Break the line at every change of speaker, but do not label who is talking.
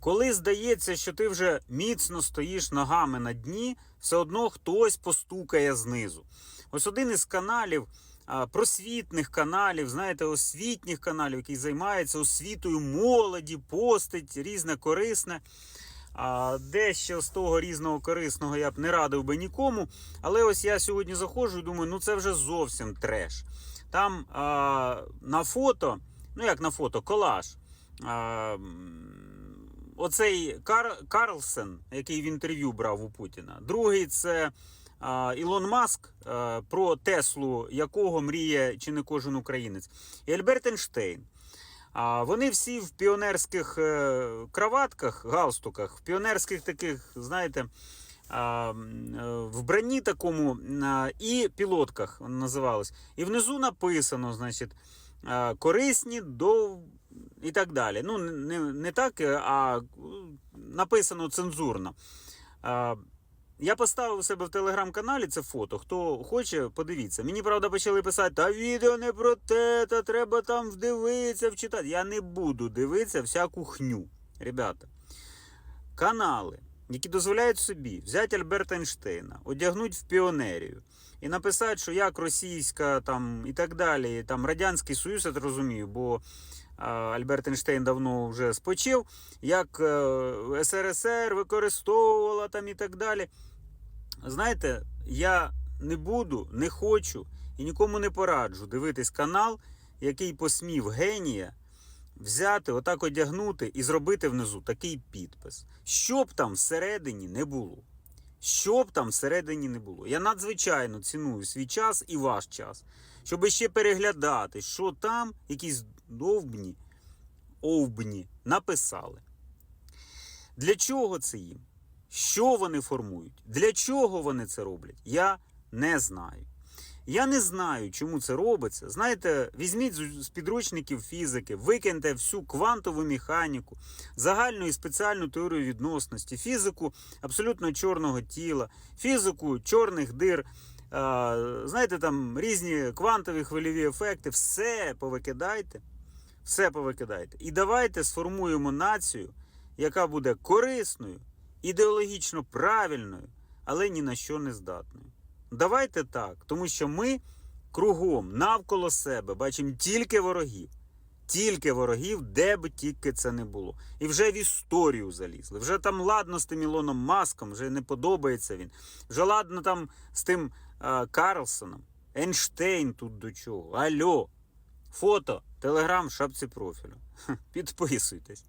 Коли здається, що ти вже міцно стоїш ногами на дні, все одно хтось постукає знизу. Ось один із каналів, просвітних каналів, знаєте, освітніх каналів, який займається освітою молоді, постить різне корисне. А дещо з того різного корисного я б не радив би нікому. Але ось я сьогодні заходжу і думаю, ну це вже зовсім треш. Там а, на фото, ну як на фото, колаж. А, оцей Кар... Карлсен, який в інтерв'ю брав у Путіна. Другий це а, Ілон Маск, а, про Теслу, якого мріє чи не кожен українець. І Альберт Ейнштейн. А вони всі в піонерських е, краватках, галстуках, в піонерських таких, знаєте, е, вбранні такому і пілотках називалось. І внизу написано, значить, корисні до і так далі. Ну, не, не так, е, а е, написано цензурно. А, я поставив у себе в телеграм-каналі це фото. Хто хоче, подивіться. Мені правда почали писати, та відео не про те, та треба там вдивитися, вчитати. Я не буду дивитися всяку хню. Ребята, канали, які дозволяють собі взяти Альберта Ейнштейна, одягнути в піонерію і написати, що як російська там і так далі, там Радянський Союз, я розумію, бо Альберт Ейнштейн давно вже спочив, як е, СРСР використовувала там і так далі. Знаєте, я не буду, не хочу і нікому не пораджу дивитись канал, який посмів генія взяти, отак одягнути і зробити внизу такий підпис. Що б там всередині не було. Що б там всередині не було. Я надзвичайно ціную свій час і ваш час, щоб ще переглядати, що там якісь довбні, овбні написали. Для чого це їм? Що вони формують? Для чого вони це роблять? Я не знаю. Я не знаю, чому це робиться. Знаєте, візьміть з підручників фізики, викиньте всю квантову механіку, загальну і спеціальну теорію відносності, фізику абсолютно чорного тіла, фізику чорних дир. Знаєте, там різні квантові хвильові ефекти. Все повикидайте. Все повикидайте. І давайте сформуємо націю, яка буде корисною, ідеологічно правильною, але ні на що не здатною. Давайте так, тому що ми кругом навколо себе бачимо тільки ворогів. Тільки ворогів, де б тільки це не було. І вже в історію залізли. Вже там ладно з тим Ілоном Маском, вже не подобається він. Вже ладно там з тим е, Карлсоном. Ейнштейн тут до чого. Альо. Фото, телеграм, шапці профілю. Підписуйтесь.